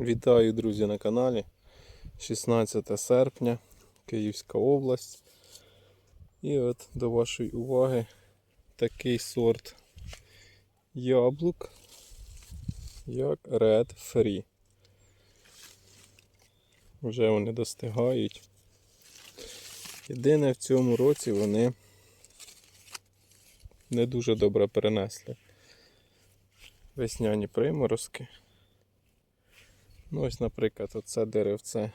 Вітаю, друзі, на каналі. 16 серпня, Київська область. І от до вашої уваги такий сорт яблук, як Red Free. Вже вони достигають. Єдине в цьому році вони не дуже добре перенесли весняні приморозки. Ну, ось, наприклад, оце деревце.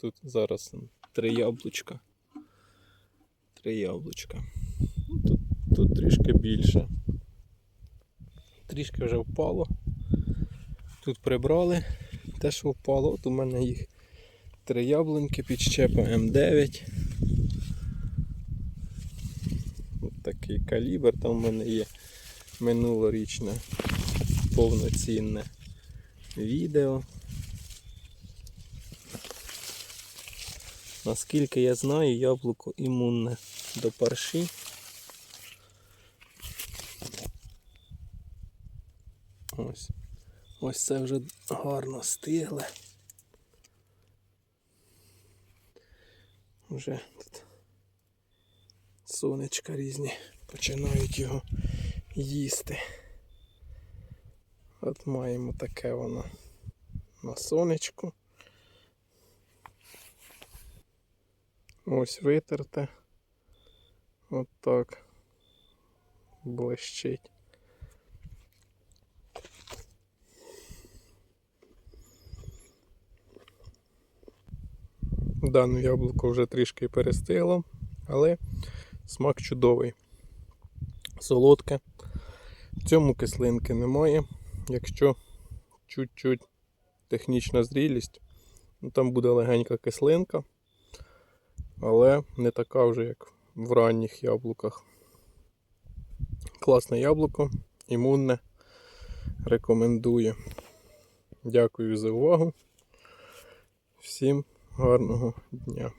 Тут зараз три яблучка. Три яблучка. Ну, Тут, тут трішки більше. Трішки вже впало. Тут прибрали те, що впало. От у мене їх три яблуньки під щепа М9. От такий калібр, там в мене є минулорічне повноцінне відео. Наскільки я знаю, яблуко імунне до парші. Ось. Ось це вже гарно стигле. Вже тут сонечка різні починають його їсти. От маємо таке воно на сонечку. Ось витерте. От так. Блищить. Дане яблуко вже трішки перестигло, але смак чудовий. Солодке. В цьому кислинки немає. Якщо чуть-чуть технічна зрілість, ну, там буде легенька кислинка, але не така вже, як в ранніх яблуках. Класне яблуко, імунне. Рекомендую. Дякую за увагу. Всім гарного дня.